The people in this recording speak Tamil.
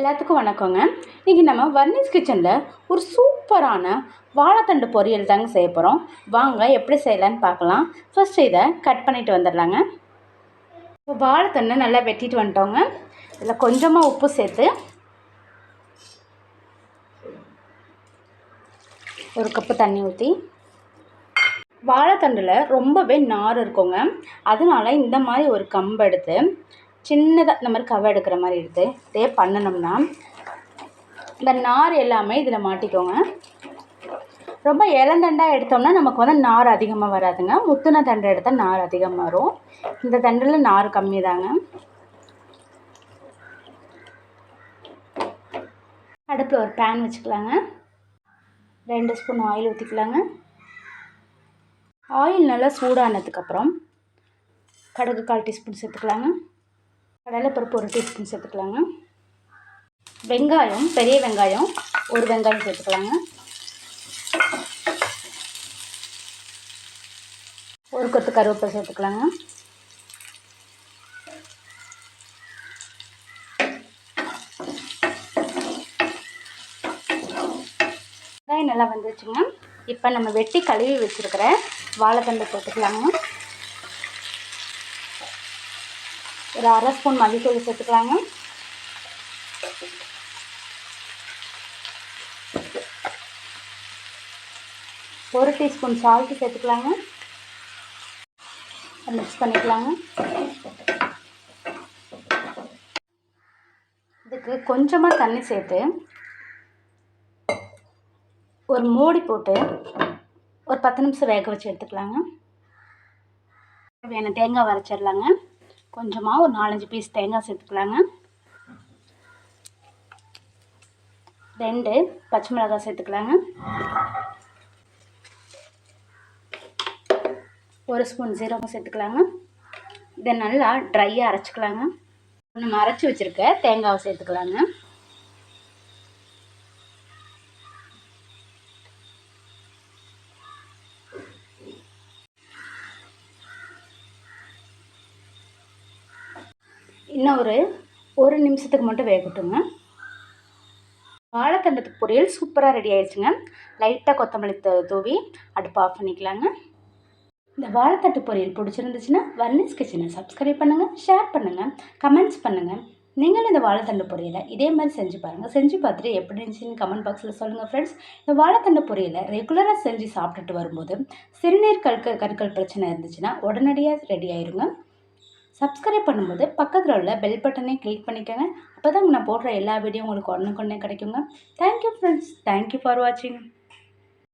எல்லாத்துக்கும் வணக்கங்க. இன்றைக்கி நம்ம வர்னிஸ் கிச்சனில் ஒரு சூப்பரான வாழைத்தண்டு பொரியல் தாங்க செய்ய போகிறோம் வாங்க எப்படி செய்யலான்னு பார்க்கலாம். ஃபஸ்ட்டு இதை கட் பண்ணிட்டு வந்துடலாங்க. இப்போ வாழைத்தண்டை நல்லா வெட்டிட்டு வந்துட்டோங்க. இதில் கொஞ்சமாக உப்பு சேர்த்து ஒரு கப்பு தண்ணி ஊற்றி வாழைத்தண்டில் ரொம்பவே நார் இருக்குங்க. அதனால இந்த மாதிரி ஒரு கம்பு எடுத்து சின்னதாக இந்த மாதிரி கவ எடுக்கிற மாதிரி எடுத்து இதே பண்ணினோம்னா இந்த நார் எல்லாமே இதில் மாட்டிக்கோங்க. ரொம்ப இளந்தண்டாக எடுத்தோம்னா நமக்கு வந்து நார் அதிகமாக வராதுங்க. முத்துன தண்டை எடுத்தால் நார் அதிகமாக வரும். இந்த தண்டில் நார் கம்மி தாங்க அடுப்பில் ஒரு பேன் வச்சுக்கலாங்க. ரெண்டு ஸ்பூன் ஆயில் ஊற்றிக்கலாங்க ஆயில் நல்லா சூடானதுக்கப்புறம் கடுகு கால் டீஸ்பூன் சேர்த்துக்கலாங்க. கடலைப்பருப்பு ஒரு டீஸ்பூன் சேர்த்துக்கலாங்க. வெங்காயம் பெரிய வெங்காயம் ஒரு வெங்காயம் சேர்த்துக்கலாங்க. ஒரு கொத்து கருவேப்பிலை சேர்த்துக்கலாங்க. வெங்காயம் நல்லா வந்துருச்சுங்க. இப்போ நம்ம வெட்டி கழுவி வச்சுருக்கிற வாழைத்தண்டை போட்டுக்கலாங்க. ஒரு அரை ஸ்பூன் மல்லித்தூள் சேர்த்துக்கலாங்க. ஒரு டீஸ்பூன் சால்ட்டு சேர்த்துக்கலாங்க. மிக்ஸ் பண்ணிக்கலாங்க. இதுக்கு கொஞ்சமாக தண்ணி சேர்த்து ஒரு மூடி போட்டு ஒரு பத்து நிமிஷம் வேக வச்சு எடுத்துக்கலாங்க. வேணும் தேங்காய் வரைச்சிடலாங்க கொஞ்சமாக ஒரு நாலஞ்சு பீஸ் தேங்காய் சேர்த்துக்கலாங்க. ரெண்டு பச்சை மிளகாய் சேர்த்துக்கலாங்க. ஒரு ஸ்பூன் ஜீரகம் சேர்த்துக்கலாங்க. இதை நல்லா ட்ரையாக அரைச்சிக்கலாங்க. நம்ம அரைச்சி வச்சுருக்க தேங்காவை சேர்த்துக்கலாங்க. இன்னும் ஒரு ஒரு நிமிஷத்துக்கு மட்டும் வேகட்டுங்க. வாழைத்தண்டத்துக்கு பொரியல் சூப்பராக ரெடி ஆயிடுச்சுங்க. லைட்டாக கொத்தமல்லி தூவி அடுப்பு ஆஃப் பண்ணிக்கலாங்க. இந்த வாழைத்தட்டு பொரியல் பிடிச்சிருந்துச்சுன்னா வர்னிஸ் கிச்சனை சப்ஸ்கிரைப் பண்ணுங்கள் ஷேர் பண்ணுங்கள் கமெண்ட்ஸ் பண்ணுங்கள் நீங்களும் இந்த வாழைத்தண்டு பொரியலை இதே மாதிரி செஞ்சு பாருங்கள் செஞ்சு பார்த்துட்டு எப்படி இருந்துச்சுன்னு கமெண்ட் பாக்ஸில் சொல்லுங்கள் ஃப்ரெண்ட்ஸ் இந்த வாழைத்தண்டு பொரியலை ரெகுலராக செஞ்சு சாப்பிட்டுட்டு வரும்போது சிறுநீர் கற்கள் கற்கள் பிரச்சனை இருந்துச்சுன்னா உடனடியாக ரெடி ஆயிருங்க. சப்ஸ்கிரைப் பண்ணும்போது பக்கத்தில் உள்ள பெல் பட்டனை கிளிக் பண்ணிக்கோங்க. அப்போ தான் நான் போடுற எல்லா வீடியோ உங்களுக்கு உடனுக்குடனே கிடைக்குங்க. தேங்க்யூ ஃப்ரெண்ட்ஸ் தேங்க்யூ ஃபார் வாட்சிங்